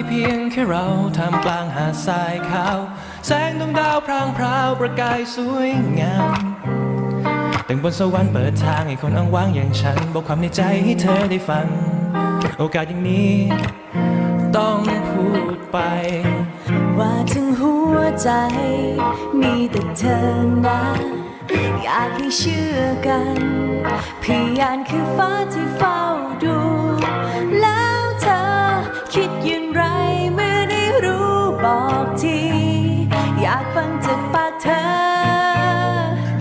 มีเพียงแค่เราท่ามกลางหาดทรายขาว แสงดวงดาวพรางพราวประกายสวยงามดังบนสวรรค์เปิดทางให้คนอ้างว้างอย่างฉัน บอกความในใจให้เธอได้ฟัง โอกาสอย่างนี้ ต้องพูดไป ว่าถึงหัวใจ มีแต่เธอนะอยากให้เชื่อกันพยานคือฟ้าที่เฝ้าดู ที อยากฟังจากปากเธอ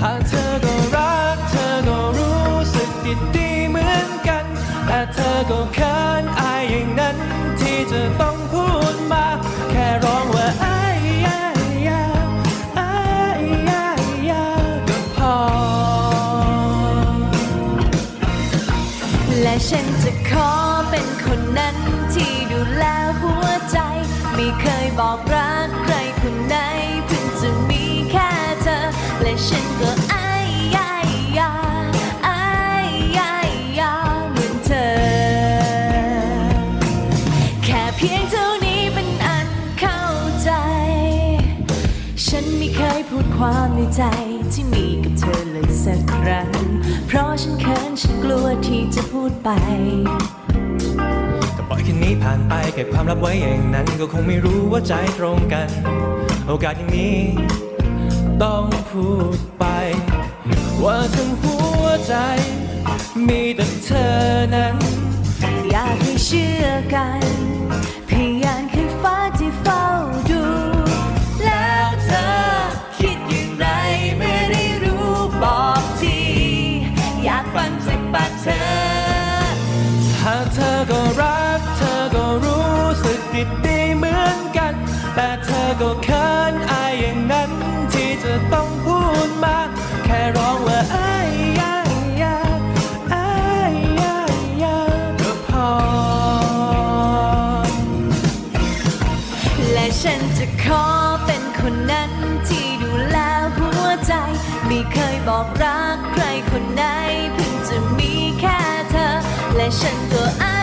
หากเธอก็รักเธอก็รู้สึกดีดีเหมือนกัน แต่เธอก็เขินอายอย่างนั้น ที่จะต้องพูดมา แค่ร้องว่าอายยายาอายยายาก็พอ และฉันจะขอเป็นคนนั้นที่ดูแล ไม่เคยบอกรักใครคนไหนเพิ่งจะมีแค่เธอ และฉันก็อายยายยาอายยายยาเหมือนเธอ แค่เพียงเท่านี้เป็นอันเข้าใจ ฉันไม่เคยพูดความในใจที่มีกับเธอเลยสักครั้ง เพราะฉันเขินฉันกลัวที่จะพูดไป ปล่อยแค่นี้ผ่านไปเก็บความลับไว้อย่างนั้น ก็คงไม่รู้ว่าใจตรงกัน โอกาสอย่างนี้ ต้องพูดไป ว่าทั้งหัวใจ มีแต่เธอนั้น อยากให้เชื่อกันพยานคือฟ้าที่เฝ้าดู แล้วเธอคิดอย่างไรเมื่อได้รู้บอกที อยากฟังจากปากเธอหากเธอก็ เธอก็เขินอายอย่างนั้นที่จะต้องพูดมา แค่ร้องว่าอายยายาอายยายาก็พอ และฉันจะขอเป็นคนนั้นที่ดูแลหัวใจ ไม่เคยบอกรักใครคนไหนเพิ่งจะมีแค่เธอ และฉันก็อายยาย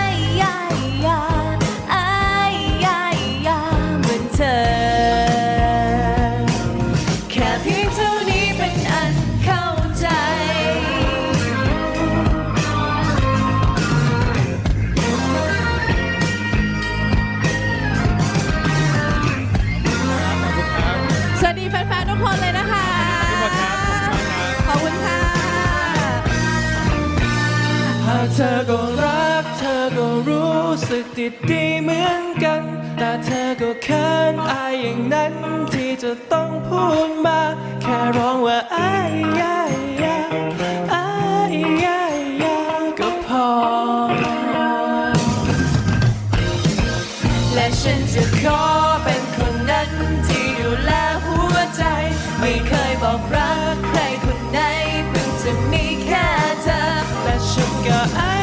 กเธอก็รัก เธอก็รู้สึกติดดีเหมือนกัน แต่เธอก็เขินอายอย่างนั้น ที่จะต้องพูดมา แค่ร้องว่าอายยายยาอายยายยาก็พอ และฉันจะขอเป็นคนนั้นที่ดูแลหัวใจ ไม่เคยบอกรัก your eyes.